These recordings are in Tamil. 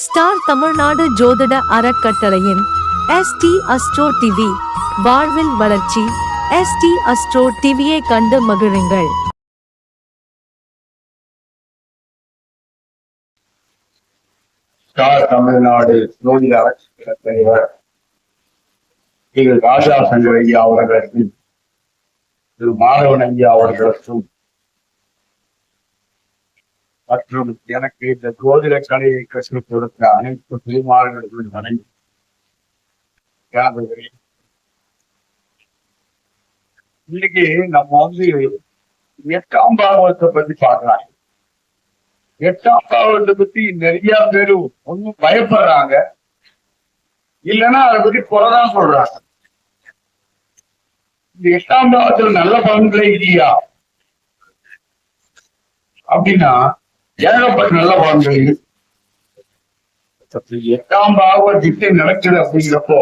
ஸ்டார் தமிழ்நாடு ஜோதிட அறக்கட்டளையின் எஸ்டி அஸ்ட்ரோ டிவி வாழ்வில் வளர்ச்சி எஸ்டி அஸ்ட்ரோ டிவியை கண்டு மகிழுங்கள். ஸ்டார் தமிழ்நாடு ஜோதிட அரசு நீங்கள் ராஜா சங்கர் ஐயா அவர்களுக்கும் திரு மாதவன் ஐயா அவர்களுக்கும் மற்றும் எனக்கு இந்த ஜோதிட கலையை கற்றுக் கொடுத்த அனைத்து குருமார்களுக்கும் வணங்கி இன்னைக்கு நம்ம வந்து எட்டாம் பாகவத்தை பத்தி பாக்குறாங்க எட்டாம் பாவத்தை பத்தி நிறைய பேரு ஒண்ணும் பயப்படுறாங்க. இல்லைன்னா அதை பத்தி குறைதான் சொல்றாங்க. இந்த எட்டாம் பாவத்துல நல்ல பலன்களே இல்லையா? அப்படின்னா ஏகப்பட்ட நல்ல பலன்கள் இருக்கு எட்டாம் பாவ திட்டம் நடக்குது அப்படிங்கிறப்போ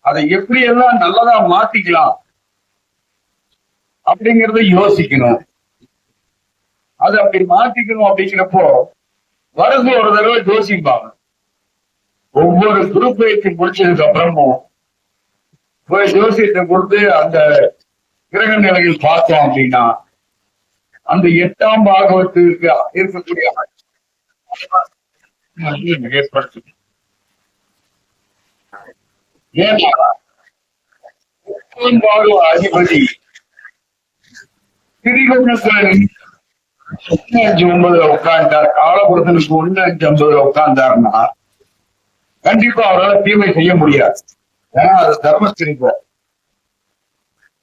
அதை எப்படி எல்லாம் நல்லதா மாத்திக்கலாம் அப்படிங்கறத யோசிக்கணும். அது அப்படி மாத்திக்கணும் அப்படிங்கிறப்போ வருது ஒரு தடவை யோசிப்பாங்க. ஒவ்வொரு குரூப் பயிற்சி முடிச்சதுக்கு அப்புறமும் போய் ஜோசியத்தை கொடுத்து அந்த கிரக நிலையில் பார்த்தோம் அப்படின்னா அந்த எட்டாம் பாகவத்துக்கு இருக்கக்கூடிய ஏற்படுத்தும் எட்டாம் பாகவ அதிபதி திரிகோணத்தில் ஒன்னு அஞ்சு ஒன்பதுல உட்கார்ந்தார் காலபுரத்தனுக்கு ஒன்னு அஞ்சு ஐம்பதுல உட்கார்ந்தாருன்னா கண்டிப்பா அவரால் தீமை செய்ய முடியாது. ஏன்னா அது தர்மஸ்திரிப்போம்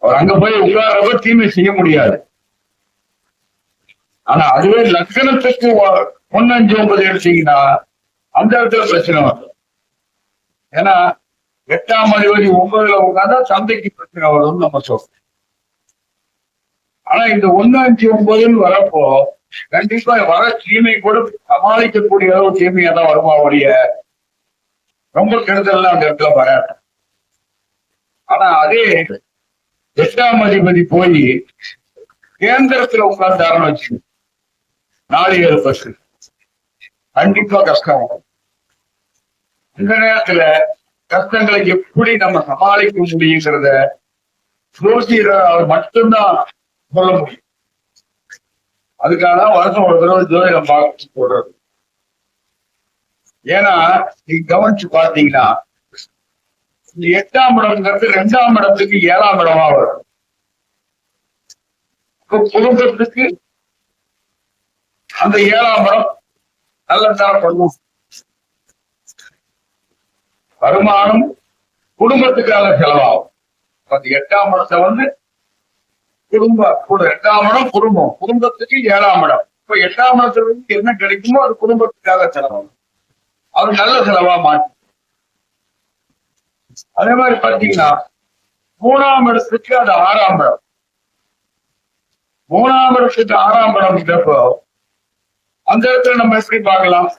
அவர் அங்க போய் உட்கார்றப்ப தீமை செய்ய முடியாது. ஆனா அதுவே லக்னத்துக்கு ஒ- ஒண்ணு அஞ்சு ஒன்பது எடுத்தீங்கன்னா அந்த இடத்துல பிரச்சனை வரும். ஏன்னா எட்டாம் அதிபதி ஒன்பதுல உட்காந்தா சந்தைக்கு பிரச்சனை வரும்னு நம்ம சொல்றோம். ஆனா இந்த ஒண்ணு அஞ்சு ஒன்பதுன்னு வரப்போ கண்டிப்பா வர தீமை கூட சமாளிக்கக்கூடிய அளவு தீமையா தான் வருமா ஒழிய ரொம்ப கெடுதல்லாம் அந்த இடத்துல வராது. ஆனா அதே எட்டாம் அதிபதி போய் கேந்திரத்துல உட்கார்ந்தாருன்னு வச்சு நாலு ஏழு கண்டிப்பா கஷ்டம். வரும். இந்த நேரத்துல கஷ்டங்களை எப்படி நம்ம சமாளிக்க முடியுங்கிறத ஜோசியர் அவர் மட்டும்தான் சொல்ல முடியும். அதுக்காக வருஷம் ஒரு தடவை ஜோதிடம் பார்க்க போடுறது. ஏன்னா நீங்க கவனிச்சு பாத்தீங்கன்னா இந்த எட்டாம் இடம்ங்கிறது ரெண்டாம் இடத்துக்கு ஏழாம் இடமா வரும். குடும்பத்துக்கு அந்த ஏழாம் இடம் நல்ல தரப்படணும் வருமானம் குடும்பத்துக்கான செலவாகும். அந்த எட்டாம் இடத்தை வந்து குடும்ப எட்டாம் இடம் குடும்பம். குடும்பத்துக்கு ஏழாம் இடம் இப்ப எட்டாம் இடத்துல இருந்து என்ன கிடைக்குமோ அது குடும்பத்துக்காக செலவாகும். அது நல்ல செலவா மாற்றி அதே மாதிரி பாத்தீங்கன்னா மூணாம் இடத்துக்கு அது ஆறாம் இடம் மூணாம் இடத்துக்கு ஆறாம் இடம்ன்றப்போ அந்த இடத்துல நம்ம எப்படி பார்க்கலாம்?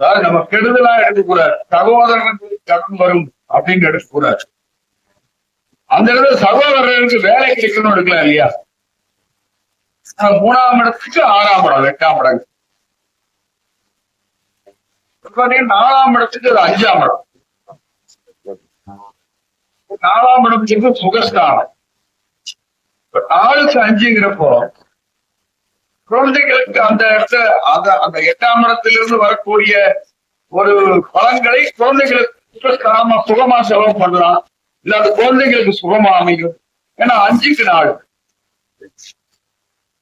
அதாவது நம்ம கெடுதலா எடுக்கக்கூடாது சகோதரனுக்கு கடன் வரும் அப்படின்னு எடுக்கக்கூடாது அந்த இடத்துல சகோதரனுக்கு வேலை கிடைக்கணும் எடுக்கலாம் இல்லையா? மூணாம் இடத்துக்கு ஆறாம் இடம் எட்டாம் இடம். பாத்தீங்கன்னா நாலாம் இடத்துக்கு அது அஞ்சாம் இடம். நாலாம் இடத்துக்கு சுகஸ்தானம். நாலுக்கு அஞ்சுங்கிறப்போ குழந்தைகளுக்கு அந்த இடத்துல அந்த அந்த எட்டாம் இடத்திலிருந்து வரக்கூடிய ஒரு பலன்களை குழந்தைகளுக்கு சுகஸ்தானமா சுகமா செலவு பண்ணலாம். இல்ல அது குழந்தைகளுக்கு சுகமா அமையும். ஏன்னா அஞ்சுக்கு நாள்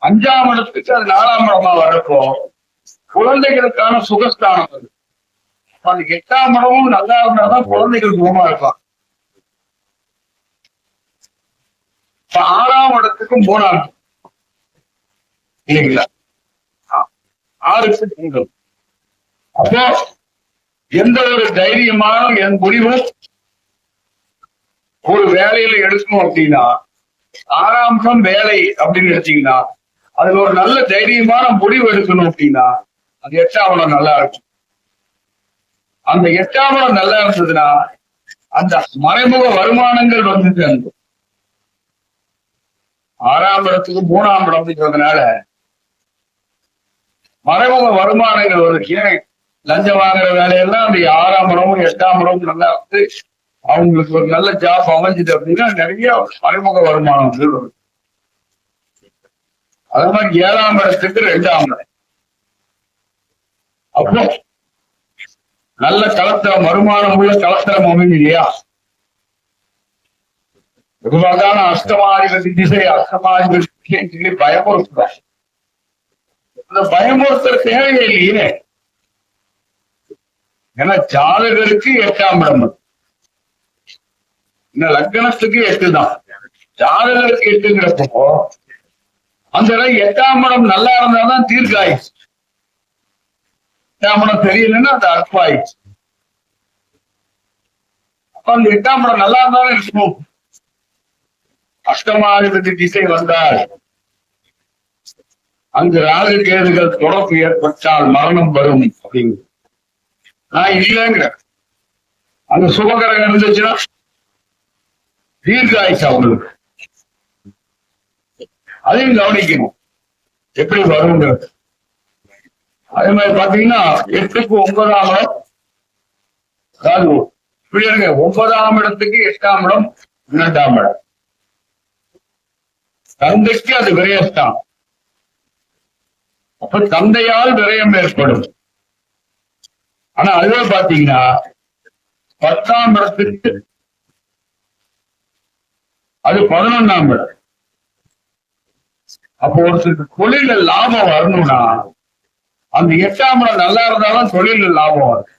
அஞ்சாம் இடத்துக்கு அது நாலாம் இடமா வரப்போ குழந்தைகளுக்கான சுகஸ்தானம் அது. அது அந்த எட்டாம் இடமும் நல்லா இருந்தாதான் குழந்தைகள் சுகமா இருப்பான் இப்ப ஆறாம் இடத்துக்கும் மூணாம் இடம். இல்லைங்களா? ஆறுக்கு அப்போ எந்த ஒரு தைரியமான என் முடிவும் ஒரு வேலையில எடுக்கணும் அப்படின்னா ஆறாம்சம் வேலை அப்படின்னு எடுத்தீங்கன்னா அதுல ஒரு நல்ல தைரியமான முடிவு எடுக்கணும் அப்படின்னா அந்த எட்டாவளம் நல்லா இருக்கும். அந்த எட்டாவளம் நல்லா இருந்ததுன்னா அந்த மறைமுக வருமானங்கள் வந்து சேர்ந்து ஆறாம் இடத்துக்கு மூணாம் இடம் அப்படிங்கிறதுனால மறைமுக வருமானங்கள் வருது ஏன் லஞ்சம் வாங்குற வேலையெல்லாம் அந்த ஆறாம் இடமும் எட்டாம் இடமும் நல்லா வந்து அவங்களுக்கு ஒரு நல்ல ஜாப் அமைஞ்சுது அப்படின்னா நிறைய மறைமுக வருமானம் வந்து வரும். அது மாதிரி ஏழாம் இடத்துக்கு ரெண்டாம் இடம் அப்போ நல்ல கலத்திரம் வருமானம் உள்ள கலத்திரம் அமைஞ்சு இல்லையா? இதுதான் அஷ்டமாதிபதி திசை அஷ்டமாதிபதி திசைன்னு பயமுறுத்துறாங்க அந்த பயமுறுத்துற தேவை இல்லையே ஏன்னா ஜாதகருக்கு எட்டாம் இடம். இந்த லக்னத்துக்கு எட்டு தான். ஜாதகருக்கு எட்டுங்கிறப்போ அந்த இடம் எட்டாம் இடம் நல்லா இருந்தாதான் தீர்க்காயுச்சு எட்டாம் இடம் தெரியலன்னா அது அற்பாயுச்சு அப்ப அந்த எட்டாம் இடம் நல்லா இருந்தாலும் இருக்கும் அஷ்டமாதிபதி திசை வந்தால் அங்கு ராகுகேதுகள் தொடர்பு ஏற்பட்டால் மரணம் வரும் அப்படின்னு. நான் இல்லைங்கிறேன் அந்த சுபகரகம் இருந்துச்சுன்னா தீர்க்காயுச்சு அவங்களுக்கு. அதையும் கவனிக்கணும். எப்படி வருங்கிறது அதே மாதிரி பாத்தீங்கன்னா எட்டுக்கு ஒன்பதாம் இடம். அதாவது இப்படி இருங்க. ஒன்பதாம் இடத்துக்கு எட்டாம் இடம் பன்னெண்டாம் இடம். தந்தைக்கு அது விரயஸ்தான். அப்ப தந்தையால் விரயம் ஏற்படும். ஆனா அதுவே பாத்தீங்கன்னா பத்தாம் இடத்துக்கு அது பதினொன்னாம் இடம். அப்போ ஒருத்தருக்கு தொழில லாபம் வரணும்னா அந்த எட்டாம் இடம் நல்லா இருந்தாலும் தொழில லாபம் வரும்.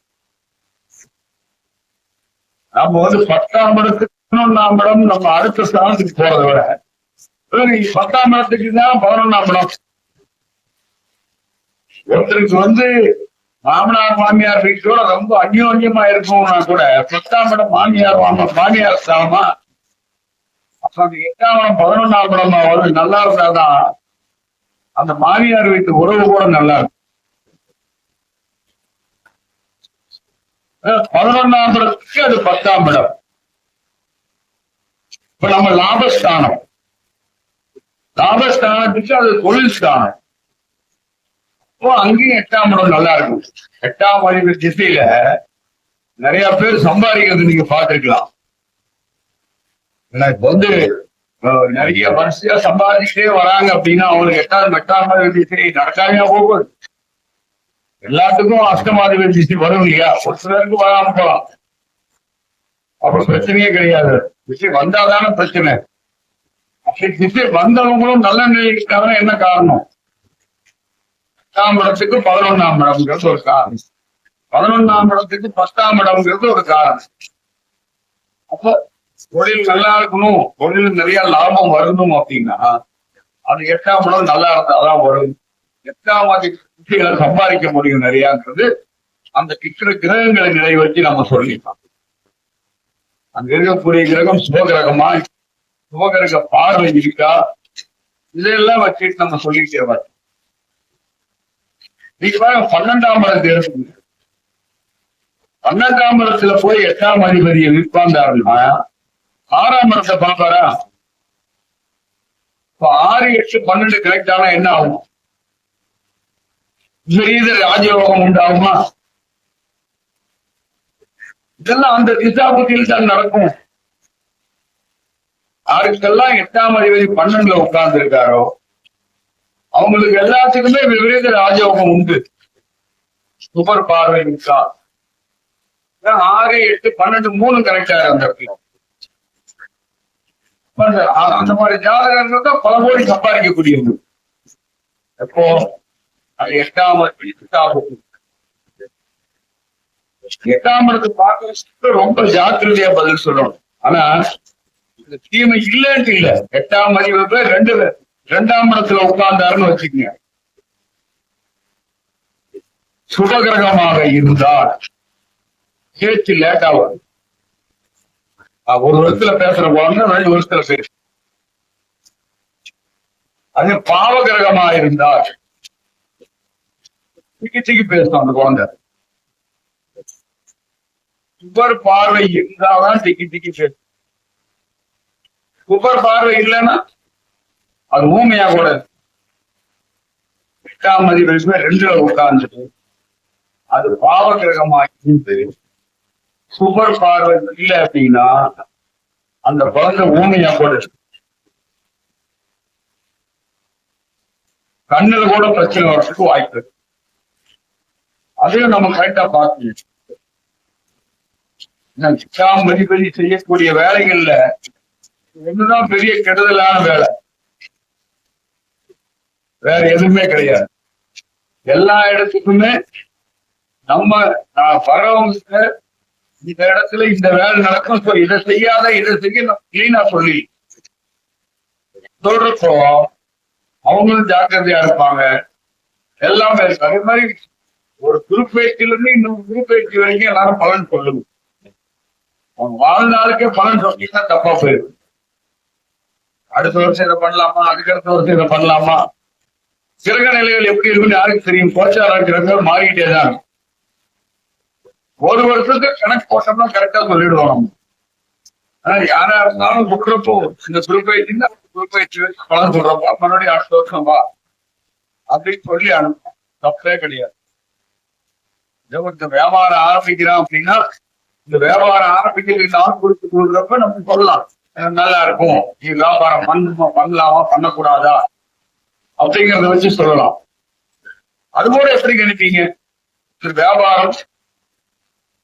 நம்ம வந்து பத்தாம் இடத்துக்கு பதினொன்னாம் இடம் நம்ம அடுத்த ஸ்தானத்துக்கு போறதை விட பத்தாம் இடத்துக்கு தான் பதினொன்னாம் இடம். ஒருத்தருக்கு வந்து மாமனார் மாமியார் வீட்டோட ரொம்ப அந்யோன்யமா இருக்கும்னா கூட பத்தாம் இடம் மாமியார் மாமா மாமியார் ஸ்தானமா? அப்ப அந்த எட்டாம் இடம் பதினொன்னாம் இடமா வரும் நல்லா இருந்தாதான் அந்த மாமியார் வீட்டு உறவு கூட நல்லா இருக்கும். பதினொன்னாம் இடத்துக்கு அது பத்தாம் இடம். இப்ப நம்ம லாபஸ்தானம். லாபஸ்தானத்துக்கு அது தொழில் ஸ்தானம். அங்கேயும் எட்டாம் இடம் நல்லா இருக்கும். எட்டாம் அறிவு திசையில நிறைய பேர் சம்பாதிக்கிறது நீங்க பார்த்திருக்கலாம். இப்ப வந்து நிறைய வரிசையா சம்பாதிச்சுட்டே வராங்க அப்படின்னா அவங்களுக்கு எட்டாம் எட்டாம் அறிவு திசை நடக்காமையா போகுது எல்லாத்துக்கும் அஷ்டமாதிபதி திசை வரும் இல்லையா? ஒரு சிலருக்கு வராம போலாம். அப்புறம் பிரச்சனையே கிடையாது. திசை வந்தாதானே பிரச்சனை. அப்படி திசை வந்தவங்களும் நல்ல நிலைக்கு இருக்காங்க என்ன காரணம்? பத்தாம் இடத்துக்கு பதினொன்னாம் இடம்ங்கிறது ஒரு காரணம். பதினொன்னாம் இடத்துக்கு பத்தாம் இடம்ங்கிறது ஒரு காரணம். அப்போ தொழில் நல்லா இருக்கணும். தொழில் நிறைய லாபம் வரணும் அப்படின்னா அது எட்டாம் இடம் நல்லா இருந்தாதான் வரும். எட்டாம் அதிகளை சம்பாதிக்க முடியும் நிறையாங்கிறது அந்த கிக்கிற கிரகங்களை நிலை வச்சு நம்ம சொல்லிக்கலாம். அங்க இருக்கக்கூடிய கிரகம் சுபகிரகமா சுபகிரக பார்வை இருக்கா? இதெல்லாம் வச்சுட்டு நம்ம சொல்லிட்டே வரோம் நீங்க பாருங்க பன்னெண்டாம் இடத்துல இருக்குங்க பன்னெண்டாம் இடத்துல போய் எட்டாம் அதிபதியை விற்பாந்தாருன்னா ஆறாம் இடத்தை பாப்பாரா இப்ப ஆறு எட்டு பன்னெண்டு கரெக்ட் ஆனா என்ன ஆகும்? விபரீத ராஜயோகம் உண்டாகுமா? இதெல்லாம் அந்த திசாபுத்தியில் தான் நடக்கும். யாருக்கெல்லாம் எட்டாம் அதிபதி பன்னெண்டுல உட்கார்ந்து இருக்காரோ அவங்களுக்கு எல்லாத்துக்குமே விபரீத ராஜயோகம் உண்டு. சுபர் பார்வை இருக்கா ஆறு எட்டு பன்னெண்டு மூணு கரெக்டா அந்த இடத்துல. அந்த- மாதிரி ஜாதகர்கள் தான் பல கோடி சம்பாதிக்கக்கூடியது எப்போ? அது எட்டாம் எட்டாம் எட்டாம் இடத்து பார்க்கறதுக்கு ரொம்ப ஜாக்கிரதையா பதில் சொல்லணும். ஆனா இந்த தீமை இல்லைன்ட்டு இல்ல. எட்டாம் அறிவு ரெண்டு பேர். ரெண்டாம் இடத்துல உட்கார்ந்தாருன்னு வச்சுக்கோங்க. சுபகிரகமாக இருந்தால் பேச்சு லேட் வரும். ஒரு வருஷத்துல பேசுற போலன்னா ரெண்டு வருஷத்துல பேசு அது பாவகிரகமா இருந்தால் சிகிச்சைக்கு திக்கி பேசும் அந்த குழந்தை. சுவர் பார்வை இருந்தாதான் திக்கி திக்கி பேசும். சுபர் பார்வை இல்லைன்னா அது ஊமையா கூட எட்டாம் அதிபதிமே ரெண்டுல உட்கார்ந்துட்டு அது பாவ கிரகமா இருந்து சுபர் பார்வை இல்லை அப்படின்னா அந்த குழந்தை ஊமையா கூட கண்ணுல கூட பிரச்சனை வர்றதுக்கு வாய்ப்பு இருக்கு. அதையும் நம்ம கரெக்டா பார்க்கணும். எக்ஸாம் மதிப்பதி செய்யக்கூடிய வேலைகள்ல ஒண்ணுதான் பெரிய கெடுதலான வேலை. வேற எதுவுமே கிடையாது. எல்லா இடத்துக்குமே நம்ம நான் வர்றவங்க இந்த இடத்துல இந்த வேலை நடக்கும். so இதை செய்யாத இதை செய்ய கிளீனா சொல்லி சொல்றப்போ அவங்களும் ஜாக்கிரதையா இருப்பாங்க. எல்லாமே அதே மாதிரி ஒரு குரூப்பேச்சில இருந்து இன்னொரு குரூப்பேச்சி வரைக்கும் எல்லாரும் பலன் சொல்லுங்க. அவங்க வாழ்நாளுக்கே பலன் சொன்னீங்கன்னா தப்பா போயிடும். அடுத்த வருஷம் இதை பண்ணலாமா? அதுக்கு அடுத்த வருஷம் இதை பண்ணலாமா? கிரக நிலைகள் எப்படி இருக்குன்னு யாருக்கு தெரியும். கோச்சார கிரகங்கள் மாறிக்கிட்டே தான் இருக்கும். ஒரு வருஷத்துக்கு கணக்கு போட்டோம்னா கரெக்டா சொல்லிடுவோம் ஆனா யாரா இருந்தாலும் கொடுக்குறப்போ இந்த குரூப் இந்த குரூப் பலன் சொல்றப்போ மறுபடியும் அடுத்த வருஷம் வா. அப்படின்னு சொல்லி அனுப்பும் தப்பே கிடையாது. இந்த வியாபாரம் ஆரம்பிக்கிறான் அப்படின்னா இந்த வியாபாரம் ஆரம்பிக்கிறது நாள் கொடுத்து கொடுக்குறப்ப நம்ம சொல்லலாம். நல்லா இருக்கும். நீ வியாபாரம் பண்ணணுமா பண்ணலாமா? பண்ணக்கூடாதா? அப்படிங்கறத வச்சு சொல்லலாம். அது கூட எப்படி கணிப்பீங்க? வியாபாரம்.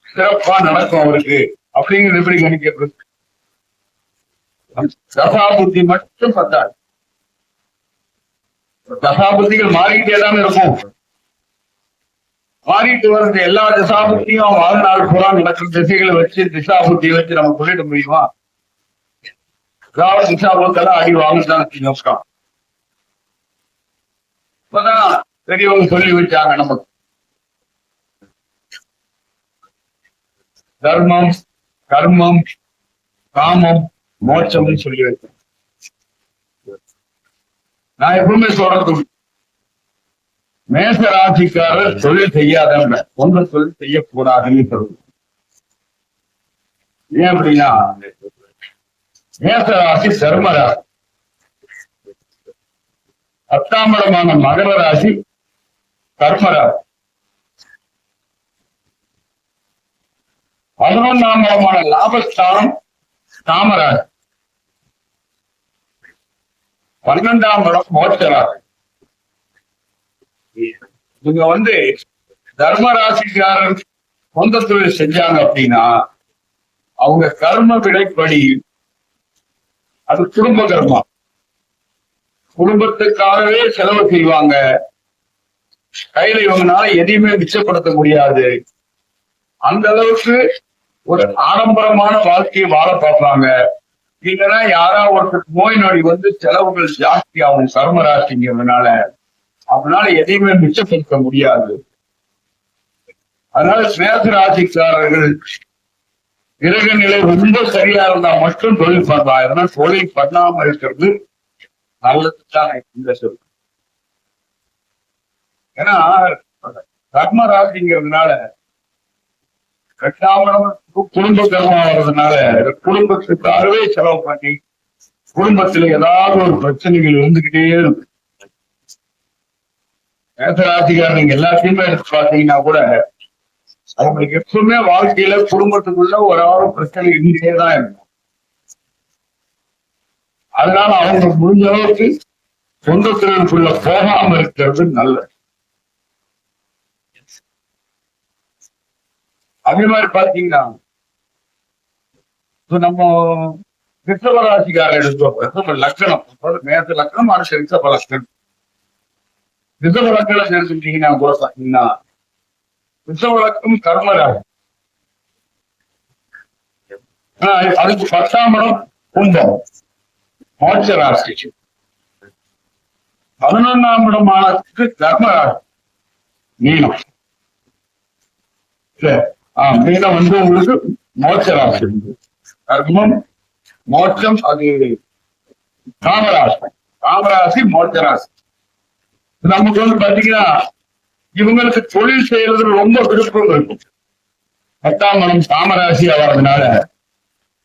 சிறப்பா நடக்கும் அவருக்கு. அப்படிங்கிறது எப்படி கணிக்கிறது? தசாபுத்தி மட்டும் பத்தாது. தசாபுத்திகள் மாறிக்கிட்டே தான் இருக்கும். மாறிட்டு வர்றது எல்லா திசாபுத்தியும் வாழ்நாள் பூரா நடக்கிற திசைகளை வச்சு திசாபுத்தியை வச்சு நம்ம சொல்லிட முடியுமா? ஏதாவது திசாபுத்தெல்லாம் அடி வாங்கத்தான் தான் இப்பதான் பெரியவங்க சொல்லி வச்சாங்க நமக்கு. தர்மம் கர்மம் காமம் மோட்சம்னு சொல்லி வச்சேன் நான் எப்பவுமே சொல்றது உண்டு. மேச ராசிக்காரர் தொழில் செய்யாதவங்க ஒன்றும் தொழில் செய்யக்கூடாதுன்னு சொல்லுவோம் ஏன் அப்படின்னா மேச ராசி தர்ம ராசி பத்தாம் இடமான மகர ராசி கர்மராசி பதினொன்றாம் இடமான லாபஸ்தானம் தாமராசி பன்னெண்டாம் இடம் மோட்சராசி இவங்க வந்து தர்மராசிக்காரன் சொந்த தொழில் செஞ்சாங்க அப்படின்னா அவங்க கர்ம விடைப்படி அது குடும்ப கர்மம் குடும்பத்துக்காகவே செலவு செய்வாங்க. கையில இவங்கனால எதையுமே மிச்சப்படுத்த முடியாது. அந்த அளவுக்கு ஒரு ஆடம்பரமான வாழ்க்கையை வாழ பார்ப்பாங்க. இல்லைன்னா யாரா ஒருத்தருக்கு நோய் நொடி வந்து செலவுகள் ஜாஸ்தி ஆகும் கர்ம ராசிங்கிறதுனால அவனால எதையுமே மிச்சப்படுத்த முடியாது. அதனால மேச ராசிக்காரர்கள் கிரக நிலை ரொம்ப சரியா இருந்தா மட்டும் தொழில் பண்ணலாம். இதனால தொழில் பண்ணாம இருக்கிறது நல்லதுதான் இந்த சொல். ஏன்னா கர்மராசிங்கிறதுனால ராசிங்கிறதுனால குடும்ப கர்மம் வர்றதுனால குடும்பத்துக்காகவே செலவு பண்ணி குடும்பத்துல ஏதாவது ஒரு பிரச்சனைகள் இருந்துகிட்டே இருக்கு. மேசராசிக்காரங்க எல்லாத்தையுமே எடுத்து பார்த்தீங்கன்னா கூட அவங்களுக்கு எப்பவுமே வாழ்க்கையில குடும்பத்துக்குள்ள ஒரு ஆறு பிரச்சனை இருந்துட்டே தான் இருக்கும். அதனால அவங்க முடிஞ்ச அளவுக்கு சொந்த தொழிலுக்குள்ள போகாம இருக்கிறது நல்லது. அதே மாதிரி பாத்தீங்கன்னா நம்ம ரிஷப ராசிக்காரர் எடுத்தோம் ரிஷப லக்கணம் மேச லக்கணம் அடுத்த ரிஷப லக்கணம் ரிஷப லக்கணம் எடுத்துட்டீங்கன்னா கூட பாத்தீங்கன்னா ரிஷப லக்கணம் கர்மராஜ் அதுக்கு பத்தாம் இடம் கும்பம். மோட்ச ராசி பதினொன்னாம் இடமானதுக்கு தர்ம மீனம். மீனம் வந்து உங்களுக்கு மோட்ச ராசி. தர்மம் மோட்சம் அது காமராசி. காமராசி மோட்ச ராசி. நமக்கு வந்து பாத்தீங்கன்னா இவங்களுக்கு தொழில் செய்யறது ரொம்ப விருப்பம் இருக்கும். பத்தாம் மனம் காமராசியா வர்றதுனால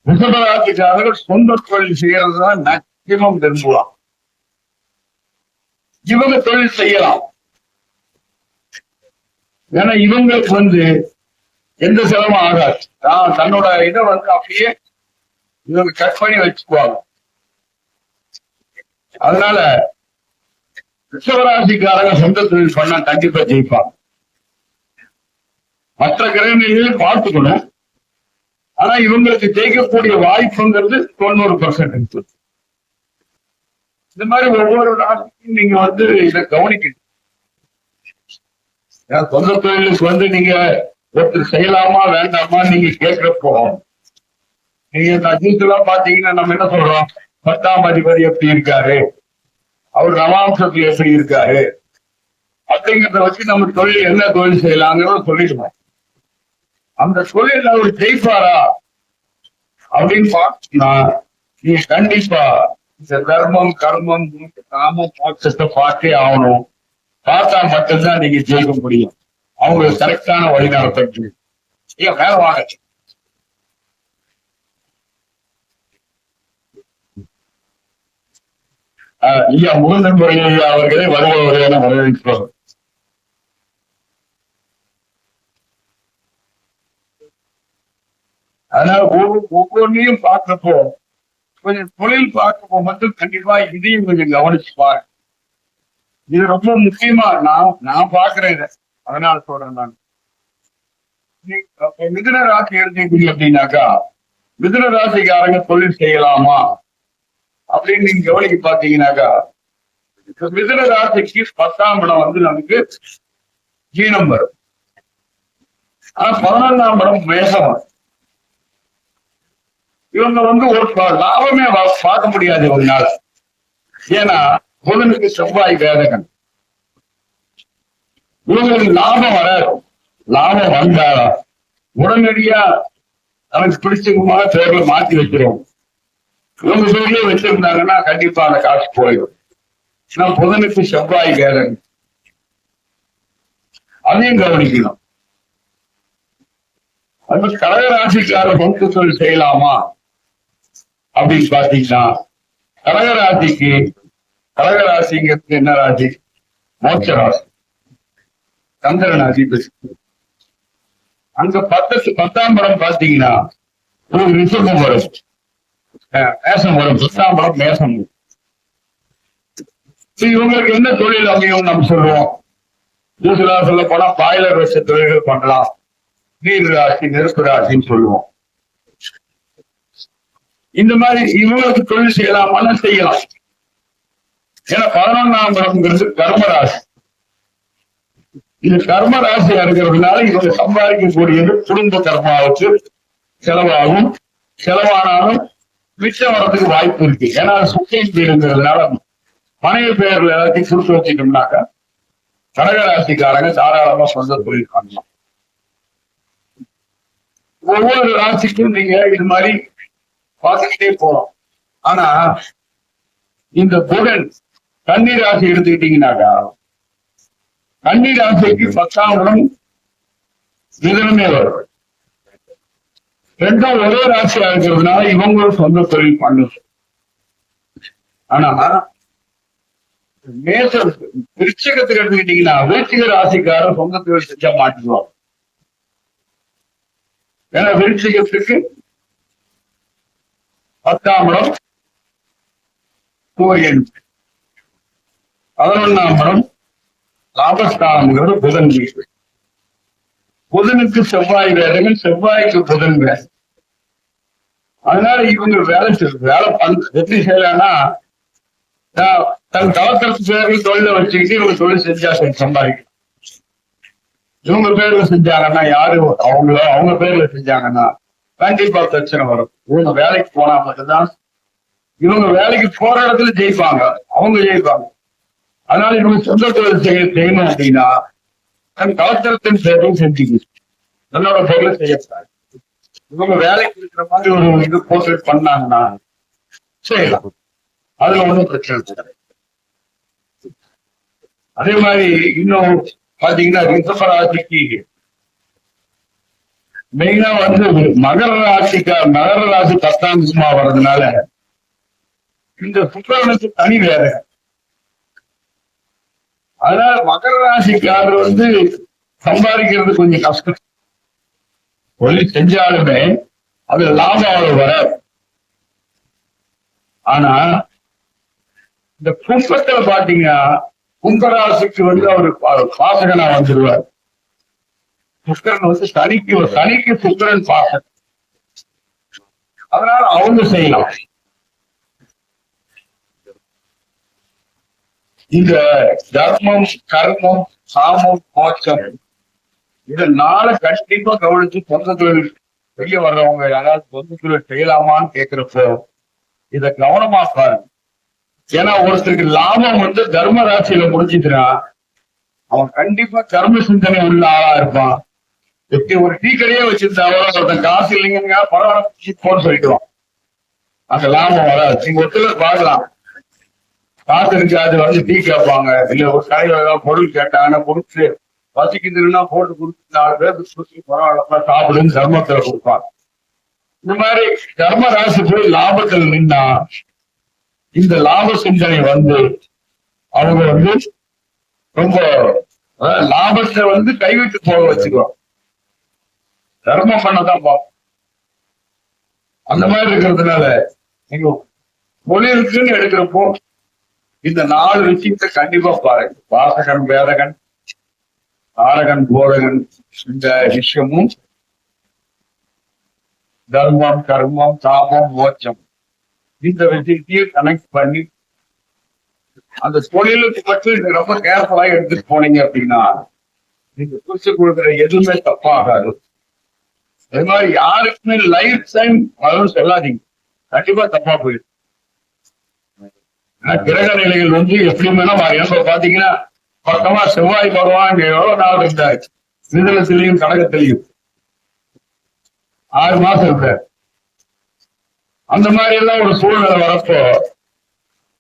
ரிஷபராசிக்காரர்கள் சொந்த தொழில் செய்யறதுதான் மேக்சிமம் விரும்புவாங்க இவங்க தொழில் செய்யலாம். ஏன்னா இவங்களுக்கு வந்து எந்த செலவும் ஆகாது. நான் தன்னோட இதை வந்து அப்படியே இவங்க கட் பண்ணி வச்சுக்குவாங்க. அதனால ரிஷபராசிக்காரங்க சொந்த தொழில் பண்ணா கண்டிப்பா ஜெயிப்பாங்க. மற்ற கிரகங்களையும் பார்த்துக்கணும். ஆனா இவங்களுக்கு ஜெயிக்கக்கூடிய வாய்ப்புங்கிறது தொண்ணூறு பர்சன்ட் இந்த மாதிரி ஒவ்வொரு நாளைக்கும் நீங்க வந்து இதை கவனிக்கணும். ஏன்னா சொந்த தொழிலுக்கு வந்து நீங்க ஒருத்தர் செய்யலாமா வேண்டாமா நீங்க கேட்கிறப்போ நீங்க இந்த அஜித்லாம் பாத்தீங்கன்னா நம்ம என்ன சொல்றோம்? பத்தாம் அதிபர் எப்படி இருக்காரு? அவர் நவாம்சத்துல எப்படி இருக்காரு? அப்படிங்கிறத வச்சு நம்ம தொழில் என்ன தொழில் செய்யலாங்கிறத சொல்லிடுவோம். அந்த தொழில் அவர் ஜெயிப்பாரா? அப்படின்னு பார்த்தீங்கன்னா நீங்க கண்டிப்பா இந்த தர்மம் கர்மம் காம பாக்கத்தை பார்த்தே ஆகணும். பார்த்தா மட்டும்தான் நீங்க ஜெயிக்க முடியும். அவங்களுக்கு கரெக்டான வழி நடத்த ஏன் மேல வாங்க. ஐயா முகந்தன் முறையா அவர்களே வருபவர்களை என வரவேற்கிறோம். அதனால ஒவ்வொன்றையும் பார்க்கிறப்போ கொஞ்சம் தொழில் பார்க்கப்போ மட்டும் கண்டிப்பா இதையும் கொஞ்சம் கவனிச்சு பாருங்க. இது ரொம்ப முக்கியமா நான் நான் பாக்குறேன் இதை. அதனால சொல்றேன் நான். மிதுன ராசி எடுத்துக்கிட்டீங்க அப்படின்னாக்கா மிதுன ராசிக்காரங்க தொழில் செய்யலாமா? அப்படின்னு நீங்க கவனிக்க பாத்தீங்கன்னாக்கா மிதுன ராசிக்கு பத்தாம் இடம் வந்து நமக்கு ஜீனம் வரும். ஆனா பதினொன்றாம் இடம் மேசம் வரும். இவங்க வந்து ஒரு லாபமே வா- பார்க்க முடியாது ஒரு நாள். ஏன்னா புதனுக்கு செவ்வாய் வேதகன். இவங்களுக்கு லாபம் வராது. லாபம் வந்தா உடனடியா அவனுக்கு பிடிச்சமான பேர்ல மாத்தி வச்சிரும் இவங்க பேர்லயே வச்சிருந்தாங்கன்னா கண்டிப்பா அந்த காசு போயிடும். ஏன்னா புதனுக்கு செவ்வாய் வேதகன். அதையும் கவனிக்கணும். அது கடகராசிக்கார சொந்த தொழில் செய்யலாமா? அப்படின்னு பாத்தீங்கன்னா கடகராசிக்கு கடகராசிங்கிறது என்ன ராசி? மோட்ச ராசி. சந்திரன் அதிபதி. அங்க பத்து பத்தாம் படம் பாத்தீங்கன்னா ஒரு ரிஷபம் வரும். அஹ் மேசம் வரும். பத்தாம் படம் மேசம். இவங்களுக்கு என்ன தொழில் அமையும் நம்ம சொல்லுவோம் யூசுலா சொல்ல போனா பாய்லர் வச்ச தொழில்கள் பண்ணலாம். நீர் ராசி நெருப்பு ராசின்னு சொல்லுவோம். இந்த மாதிரி இவங்களுக்கு தொழில் செய்யலாமான்னு செய்யலாம். ஏன்னா பதினொன்னாம் இடம்ங்கிறது கர்மராசி. இது கர்ம ராசியா இருக்கிறதுனால இவங்க சம்பாதிக்கக்கூடியது குடும்ப கர்மாவுக்கு செலவாகும். செலவானாலும் மிச்சம் வர்றதுக்கு வாய்ப்பு இருக்கு. ஏன்னா சுத்தம் பேருங்கிறதுனால மனைவி பேர்ல எல்லாத்தையும் கொடுத்து வச்சுட்டோம்னாக்கா கடகராசிக்காரங்க தாராளமா சொந்த தொழில் பண்ணலாம். ஒவ்வொரு ராசிக்கும் நீங்க இது மாதிரி பார்த்துக்கிட்டே போறோம். ஆனா இந்த புதன் கண்ணீர் ராசி எடுத்துக்கிட்டீங்கன்னாக்கா கன்னி ராசிக்கு பத்தாம் இடம் மிதனமே வரும். ரெண்டும் ஒரே ராசியா இருக்கிறதுனால இவங்களும் சொந்த தொழில் பண்ணும் ஆனா மேச விருச்சகத்துக்கு எடுத்துக்கிட்டீங்கன்னா விருச்சிக ராசிக்காரர் சொந்த தொழில் செஞ்சா மாட்டிடுவாங்க ஏன்னா விருச்சிகத்துக்கு பத்தாம் இடம் சூரியன் பதினொன்னாம் இடம் லாபஸ்தானம்ங்கிறது புதன் வீடு. புதனுக்கு செவ்வாய் வேலைகள் செவ்வாய்க்கு புதன் வேலை அதனால இவங்க வேலை செய்ய வேலை பண்ற எப்படி செய்யலாம்னா தன் தவக்கரத்து பேர்கள் தொழிலை வச்சுக்கிட்டு இவங்க தொழில் செஞ்சா சம்பாதிக்கணும் இவங்க பேர்ல செஞ்சாங்கன்னா யாரு அவங்கள அவங்க பேர்ல செஞ்சாங்கன்னா கண்டிப்பா பிரச்சனை வரும். இவங்க வேலைக்கு போனா மட்டும்தான் இவங்க வேலைக்கு போற இடத்துல ஜெயிப்பாங்க. அவங்க ஜெயிப்பாங்க. அதனால இவங்க சொந்த தொழில் செய்ய செய்யணும் அப்படின்னா தன் கலத்திரத்தின் பெயரும் செஞ்சுக்கணும். தன்னோட பேர்ல செய்யக்கூடாது. இவங்க வேலைக்கு இருக்கிற மாதிரி ஒரு இது போட்டு பண்ணாங்கன்னா செய்யலாம். அதுல ஒண்ணும் பிரச்சனை கிடையாது அதே மாதிரி இன்னும் பாத்தீங்கன்னா ரிஷபராசிக்கு மெயினா வந்து மகர ராசிக்கா மகர ராசி பத்தாம்சமா வர்றதுனால இந்த சுக்கரனுக்கு தனி வேற. அதனால மகர ராசிக்காரர் வந்து சம்பாதிக்கிறது கொஞ்சம் கஷ்டம். சொல்லி செஞ்சாலுமே அது லாபம் அவ்வளவு வராது. ஆனா இந்த கும்பத்துல பாத்தீங்கன்னா கும்பராசிக்கு வந்து அவரு பாசகனா வந்துருவார். சுக்கரன் வந்து சனிக்கு சனிக்கு சுக்கரன் பாசகன் அதனால அவங்க செய்யலாம். இந்த தர்மம் கர்மம் சாமம் மோட்சம் இத நாளை கண்டிப்பா கவனிச்சு சொந்த தொழில் செய்ய வர்றவங்க யாராவது சொந்த தொழில் செய்யலாமான்னு கேட்கிறப்போ இத கவனமா பாருங்க. ஏன்னா ஒருத்தருக்கு லாபம் வந்து தர்ம ராசியில முடிஞ்சிட்டுனா அவன் கண்டிப்பா கர்ம சிந்தனை உள்ள ஆளா இருப்பான். எப்படி ஒரு டீ கடையே வச்சிருந்தாவோ ஒருத்தன் காசு இல்லைங்க பரவாயில்ல போன்னு சொல்லிடுவான் அந்த லாபம் வராது. நீங்க ஒத்துல பார்க்கலாம். காசு இருக்காது வந்து டீ கேட்பாங்க. இல்ல ஒரு கடையில ஏதாவது பொருள் கேட்டாங்கன்னா கொடுத்து பசிக்குதுன்னா போட்டு கொடுத்து நாலு பேருக்கு சுற்றி பரவாயில்லப்பா சாப்பிடுன்னு தர்மத்துல கொடுப்பாங்க. இந்த மாதிரி தர்ம ராசி போய் லாபத்தில் நின்னா இந்த லாப சிந்தனை வந்து அவங்க வந்து ரொம்ப லாபத்தை வந்து கைவிட்டு போக வச்சுக்குவோம் தர்மம் பண்ணதான் பார்ப்போம் அந்த மாதிரி இருக்கிறதுனால நீங்க தொழிலுக்குன்னு எடுக்கிறப்போ இந்த நாலு விஷயத்தை கண்டிப்பா பாருங்க. வாசகன் வேதகன் ஆரகன் போதகன் இந்த விஷயமும் தர்மம் கர்மம் தாபம் மோட்சம். இந்த விஷயத்தையும் கனெக்ட் பண்ணி அந்த தொழிலுக்கு மட்டும் நீங்க ரொம்ப கேர்ஃபுல்லா எடுத்துட்டு போனீங்க அப்படின்னா நீங்க குறிச்சு கொடுக்குற எதுவுமே தப்பாகாது. அது மாதிரி யாருக்குமே லைஃப் டைம் அதுவும் சொல்லாதீங்க கண்டிப்பா தப்பா போயிடும். ஆனா கிரக நிலைகள் வந்து எப்படியுமே இப்ப பாத்தீங்கன்னா பக்கமா செவ்வாய் பகவான் எவ்வளவு நாள் இருந்தார்? மிதனத்திலையும் கடகத்திலையும். ஆறு மாசம் இருந்தார். அந்த மாதிரி எல்லாம் ஒரு சூழ்நிலை வரப்போ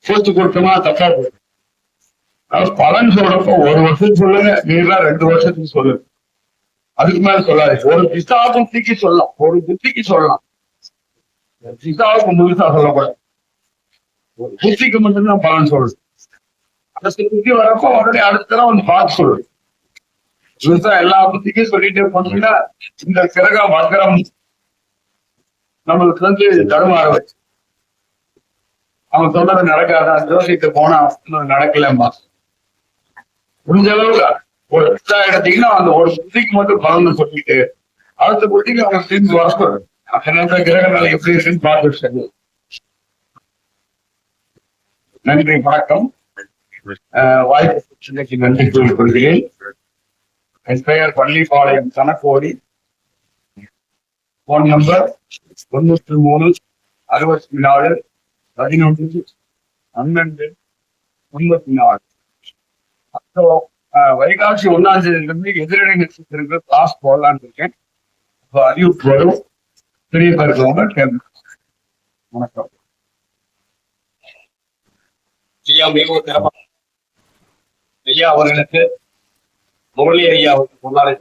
கூத்து கொடுத்தமா தப்பா போயிடும். பலன் சொல்றப்போ ஒரு வருஷத்துக்கு சொல்லுங்க நீங்க ரெண்டு வருஷத்துக்கு சொல்லுங்க. அதுக்கு மேல சொல்லாது. ஒரு திசா புத்திக்கு சொல்லலாம். ஒரு புத்திக்கு சொல்லலாம். திசாவுக்கு முழுசா சொல்லக்கூடாது. ஒரு புத்திக்கு மட்டும்தான் பலன் சொல்றது. அந்த புத்தி வரப்போ உடனே அடுத்ததான் வந்து பார்த்து சொல்றது முழுசா எல்லா புத்திக்கும் சொல்லிட்டே போனீங்கன்னா இந்த கிரக வக்கரம் நம்மளுக்கு வந்து தடுமாற வச்சு. அவன் சொன்னது நடக்காதான் ஜோசிட்டு போனா இன்னும் நடக்கலம்மா. முடிஞ்ச அளவுக்கு ஒரு புத்தா எடுத்தீங்கன்னா அந்த ஒரு புத்திக்கு மட்டும் பலன் சொல்லிட்டு அடுத்த புத்திக்கு அவங்க சேர்ந்து வரக்கூடாது அந்த கிரகங்கள் எப்படி இருக்குன்னு பார்த்துட்டு நன்றி வணக்கம். வாய்ப்பு சிந்தைக்கு நன்றி கூறிக் கொள்கிறேன் என் பெயர் பள்ளிப்பாளையம் தனக்கோடி. போன் நம்பர் தொண்ணூத்தி மூணு அறுபத்தி நாலு பதினொன்று பன்னெண்டு முப்பத்தி நாலு. அப்புறம் வைகாசி ஒன்னாம் தேதியிலிருந்து எதிரணி நட்சத்திரங்கள் கிளாஸ் போடலான்னு இருக்கேன். இப்போ அறிவிப்பு வரும். பெரிய இருக்கவங்க வணக்கம். ஐயா மிகவும் சிறப்பாக ஐயா அவர்களுக்கு முரளி ஐயா அவருக்கு முன்னாடி